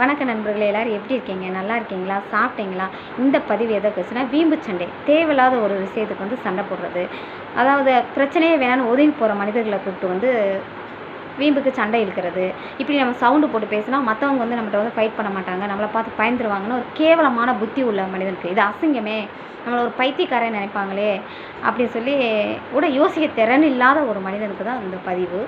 வணக்க நண்பர்களே எல்லோரும் எப்படி இருக்கீங்க? நல்லா இருக்கீங்களா? சாப்பிட்டீங்களா? இந்த பதிவு எதை வச்சுன்னா வீம்பு சண்டை. தேவையில்லாத ஒரு விஷயத்துக்கு வந்து சண்டை போடுறது. அதாவது பிரச்சனையே வேணான்னு ஒதுங்கி போகிற மனிதர்களை கூப்பிட்டு வந்து வீம்புக்கு சண்டை இழுக்கிறது. இப்படி நம்ம சவுண்டு போட்டு பேசினா மற்றவங்க வந்து நம்மகிட்ட வந்து ஃபைட் பண்ண மாட்டாங்க. நம்மளை பார்த்து பயந்துருவாங்கன்னு ஒரு கேவலமான புத்தி உள்ள மனிதனுக்கு. இது அசிங்கமே. நம்மளை ஒரு பைத்தியக்காரன் நினைப்பாங்களே அப்படின்னு சொல்லி கூட யோசிக்க திறன் இல்லாத ஒரு மனிதனுக்கு தான் இந்த பதிவு.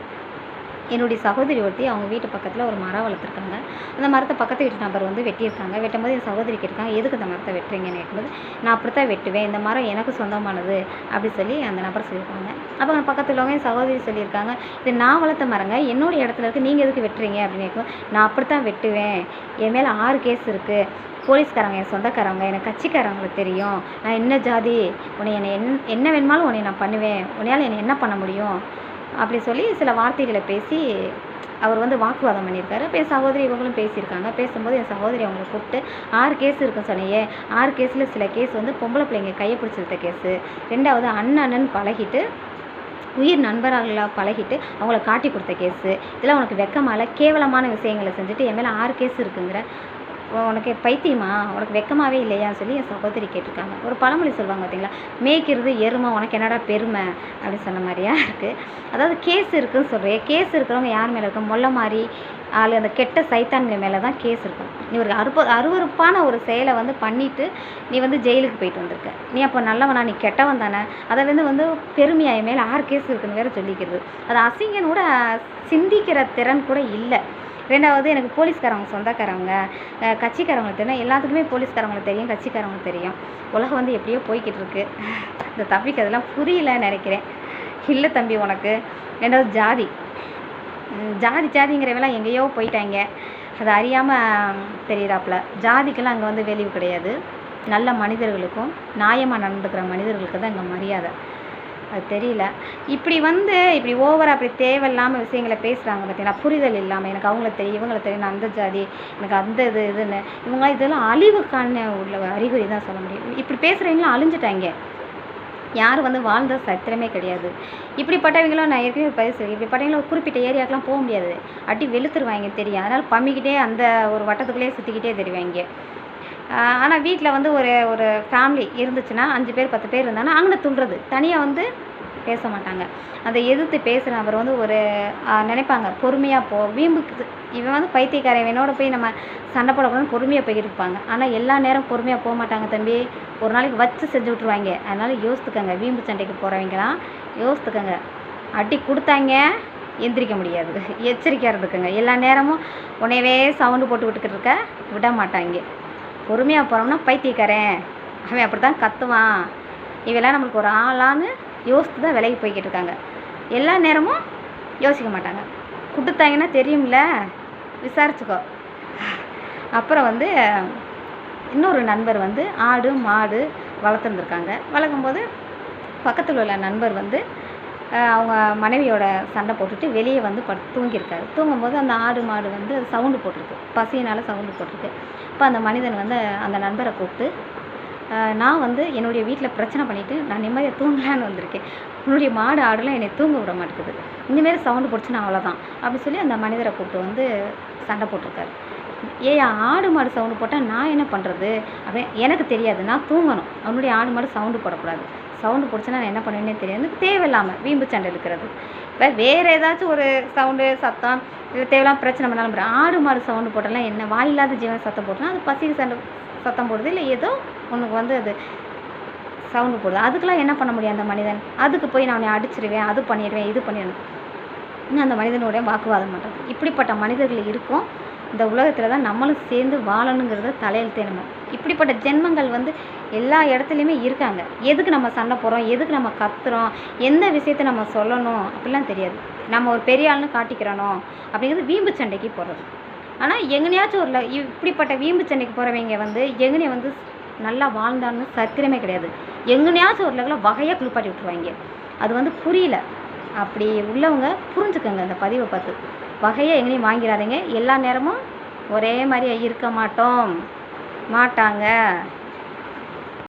என்னுடைய சகோதரி ஒருத்தி அவங்க வீட்டு பக்கத்தில் ஒரு மரம் வளர்த்துருக்காங்க. அந்த மரத்தை பக்கத்து வீட்டு நபர் வந்து வெட்டியிருக்காங்க. வெட்டும்போது என் சகோதரி கேட்டிருக்காங்க எதுக்கு அந்த மரத்தை வெட்டுறீங்கன்னு? கேட்கும்போது நான் அப்படி தான் வெட்டுவேன். இந்த மரம் எனக்கு சொந்தமானது. அப்படி சொல்லி அந்த நபர் சொல்லியிருக்காங்க. அப்போ அந்த பக்கத்தில் உள்ளவங்க என் சகோதரி சொல்லியிருக்காங்க இது நான் வளர்த்த மரங்க. என்னோட இடத்துல இருக்குது நீங்கள் எதுக்கு வெட்டுறீங்க? அப்படின்னு கேட்கும் நான் அப்படி தான் வெட்டுவேன். என் மேலே ஆறு கேஸ் இருக்குது போலீஸ்காரங்க என் சொந்தக்காரங்க எனக்கு கட்சிக்காரங்களுக்கு தெரியும். நான் என்ன ஜாதி? உன்னை என்னை என் என்ன வேணுமாலும் உன்னை நான் பண்ணுவேன். உன்னையால் என்னை என்ன பண்ண முடியும்? அப்படி சொல்லி சில வார்த்தைகளை பேசி அவர் வந்து வாக்குவாதம் பண்ணியிருக்காரு. அப்போ என் சகோதரி இவங்களும் பேசியிருக்காங்க. பேசும்போது என் சகோதரி அவங்களை கூப்பிட்டு ஆறு கேஸ் இருக்குன்னு சொன்னையே ஆறு கேஸில் சில கேஸ் வந்து பொம்பளை பிள்ளைங்க கையை பிடிச்சிருந்த கேஸு ரெண்டாவது அண்ணன் அண்ணன் பழகிட்டு உயிர் நண்பர்களாக பழகிட்டு அவங்கள காட்டி கொடுத்த கேஸு இதெல்லாம் உனக்கு வெக்கமால கேவலமான விஷயங்களை செஞ்சுட்டு என் மேலே ஆறு கேஸ் இருக்குங்கிற உனக்கு பைத்தியமா? உனக்கு வெக்கமாவே இல்லையான்னு சொல்லி என் சகோதரி கேட்டிருக்காங்க. ஒரு பழமொழி சொல்லுவாங்க பார்த்தீங்களா மேய்க்கிறது எருமை உனக்கு என்னடா பெருமை? அப்படின்னு சொன்ன மாதிரியா இருக்குது அதாவது கேஸ் இருக்குதுன்னு சொல்கிறேன் கேஸ் இருக்கிறவங்க யார் மேலே இருக்கும் மொல்லை மாதிரி ஆள் அந்த கெட்ட சைத்தான்கள் மேலே தான் கேஸ் இருக்கும். நீ ஒரு அருப்ப அருவருப்பான ஒரு செயலை வந்து பண்ணிவிட்டு நீ வந்து ஜெயிலுக்கு போயிட்டு வந்திருக்க. நீ அப்போ நல்லவனா? நீ கெட்டவன் தானே? அதை வந்து வந்து பெருமையாக என் மேலே ஆறு கேஸ் இருக்குன்னு வேற சொல்லிக்கிறது. அது அசிங்கன் கூட சிந்திக்கிற திறன் கூட இல்லை. ரெண்டாவது எனக்கு போலீஸ்காரவங்க சொந்தக்காரவங்க கட்சிக்காரவங்களுக்கு தெரியும். எல்லாத்துக்குமே போலீஸ்காரவங்களுக்கு தெரியும் கட்சிக்காரவங்களுக்கு தெரியும். உலகம் வந்து எப்படியோ போய்கிட்டு இருக்கு. இந்த தம்பிக்கு அதெல்லாம் புரியலன்னு நினைக்கிறேன். இல்லை தம்பி உனக்கு. ரெண்டாவது ஜாதி. ஜாதி ஜாதிங்கிறவெல்லாம் எங்கேயோ போயிட்டாங்க. அது அறியாமல் தெரியிறாப்புல. ஜாதிக்கெல்லாம் அங்கே வந்து வேல்யூ கிடையாது. நல்ல மனிதர்களுக்கும் நியாயமாக நடந்துக்கிற மனிதர்களுக்கு தான் இங்கே மரியாதை. அது தெரியல. இப்படி வந்து இப்படி ஓவராக அப்படி தேவையில்லாமல் விஷயங்களை பேசுகிறாங்க பார்த்தீங்கன்னா புரிதல் இல்லாமல் எனக்கு அவங்கள தெரியும் இவங்கள தெரியும் அந்த ஜாதி எனக்கு அந்த இது இதுன்னு. இவங்களாம் இதெல்லாம் அழிவுக்கான உள்ள அறிகுறி தான் சொல்ல முடியும். இப்படி பேசுகிறவங்களாம் அழிஞ்சிட்டாங்க. யாரும் வந்து வாழ்ந்த சத்திரமே கிடையாது. இப்படிப்பட்டவங்களும் நான் ஏற்கனவே பதிவு சொல்லி இப்படிப்பட்டவங்களும் குறிப்பிட்ட ஏரியாக்கெலாம் போக முடியாது. அடி வெளுத்துருவாங்க தெரியும். அதனால் பம்மிக்கிட்டே அந்த ஒரு வட்டத்துக்குள்ளேயே சுற்றிக்கிட்டே தெரிவாங்க. ஆனால் வீட்டில் வந்து ஒரு ஒரு ஃபேமிலி இருந்துச்சுன்னா அஞ்சு பேர் பத்து பேர் இருந்தாங்கன்னா அங்கே துள்ளுறது. தனியாக வந்து பேச மாட்டாங்க அந்த எதிர்த்து பேசுகிற அவர் வந்து ஒரு நினைப்பாங்க. பொறுமையாக போ வீம்புக்கு இவன் வந்து பைத்தியக்காரன் இவனோட போய் நம்ம சண்டை போடக்கூடாதுன்னு பொறுமையாக போய்கிட்டு இருப்பாங்க. ஆனால் எல்லா நேரம் பொறுமையாக போக மாட்டாங்க தம்பி. ஒரு நாளைக்கு வச்சு செஞ்சு விட்ருவாங்க அதனால் யோசித்துக்கங்க. வீம்பு சண்டைக்கு போகிறவங்களாம் யோசித்துக்கங்க. அடி கொடுத்தாங்க எந்திரிக்க முடியாது. எச்சரிக்கையாக இருந்துக்கங்க எல்லா நேரமும் உன்னையவே சவுண்டு போட்டு விட்டுக்கிட்டு இருக்க விட மாட்டாங்க. பொறுமையாக போகிறோம்னா பைத்தியக்காரன். அவன் அப்படி தான் கத்துவான். இவெல்லாம் நம்மளுக்கு ஒரு ஆளான்னு யோசித்து தான் விலகி போய்கிட்டு இருக்காங்க எல்லா நேரமும் யோசிக்க மாட்டாங்க. கொடுத்தாங்கன்னா தெரியும்ல? விசாரிச்சுக்கோ. அப்புறம் வந்து இன்னொரு நண்பர் வந்து ஆடு மாடு வளர்த்துருந்துருக்காங்க. வளர்க்கும்போது பக்கத்தில் உள்ள நண்பர் வந்து அவங்க மனைவியோட சண்டை போட்டுட்டு வெளியே வந்து படு தூங்கியிருக்காரு. தூங்கும்போது அந்த ஆடு மாடு வந்து சவுண்டு போட்டிருக்கு. பசியினால் சவுண்டு போட்டிருக்கு. இப்போ அந்த மனிதன் வந்து அந்த நண்பரை கூப்பிட்டு நான் வந்து என்னுடைய வீட்டில் பிரச்சனை பண்ணிவிட்டு நான் நிம்மதியாக தூங்கலான்னு வந்திருக்கேன். உன்னுடைய மாடு ஆடுலாம் என்னை தூங்க விட மாட்டேங்குது. இந்தமாரி சவுண்டு போட்டுச்சுன்னா அவ்வளோதான் அப்படின்னு சொல்லி அந்த மனிதரை கூப்பிட்டு வந்து சண்டை போட்டிருக்காரு. ஏய் ஆடு மாடு சவுண்டு போட்டால் நான் என்ன பண்ணுறது அப்படின்னு எனக்கு தெரியாது. நான் தூங்கணும். அவனுடைய ஆடு மாடு சவுண்டு போடக்கூடாது. சவுண்டு போட்டுச்சுன்னா நான் என்ன பண்ணுவேன்னே தெரியாது. தேவையில்லாமல் வீம்பு சண்டை இருக்கிறது இப்போ வேறு ஏதாச்சும் ஒரு சவுண்டு சத்தம் இல்லை தேவையில்லாமல் பிரச்சனை பண்ணாலும் ஆடு மாடு சவுண்டு போட்டாலாம் என்ன வாயில்லாத ஜீவன் சத்தம் போட்டோம்னா அது பசிக்கு சண்டை சத்தம் போடுது. இல்லை ஏதோ உனக்கு வந்து அது சவுண்டு போடுது. அதுக்கெலாம் என்ன பண்ண முடியும் அந்த மனிதன்? அதுக்கு போய் நான் உன்னை அடிச்சிருவேன் அது பண்ணிடுவேன் இது பண்ணிடுவேன். இன்னும் அந்த மனிதனுடைய வாக்குவாதம் பண்ணுறது இப்படிப்பட்ட மனிதர்கள் இருக்கும். இந்த உலகத்தில் தான் நம்மளும் சேர்ந்து வாழணுங்கிறத தலையெழுத்தே நம்ம இப்படிப்பட்ட ஜென்மங்கள் வந்து எல்லா இடத்துலையுமே இருக்காங்க. எதுக்கு நம்ம சண்டை போகிறோம் எதுக்கு நம்ம கத்துறோம்? எந்த விஷயத்தை நம்ம சொல்லணும்? அப்படிலாம் தெரியாது. நம்ம ஒரு பெரிய ஆள்னு காட்டிக்கிறனோ அப்படிங்கிறது வீம்பு சண்டைக்கு போகிறது ஆனால் எங்கனையாச்சும் ஒரு ல- இப்படிப்பட்ட வீம்பு சண்டைக்கு போகிறவங்க வந்து எங்கனே வந்து நல்லா வாழ்ந்தான்னு சத்திரமே கிடையாது. எங்கனையாச்சும் ஒரு லெவலில் வகையாக குளிப்பாட்டி விட்டுருவாங்க. அது வந்து புரியல. அப்படி உள்ளவங்க புரிஞ்சுக்கோங்க அந்த பதிவை பார்த்து. வகையாக எங்கேயும் வாங்கிடாதீங்க எல்லா நேரமும் ஒரே மாதிரியே இருக்க மாட்டோம். மாட்டாங்க.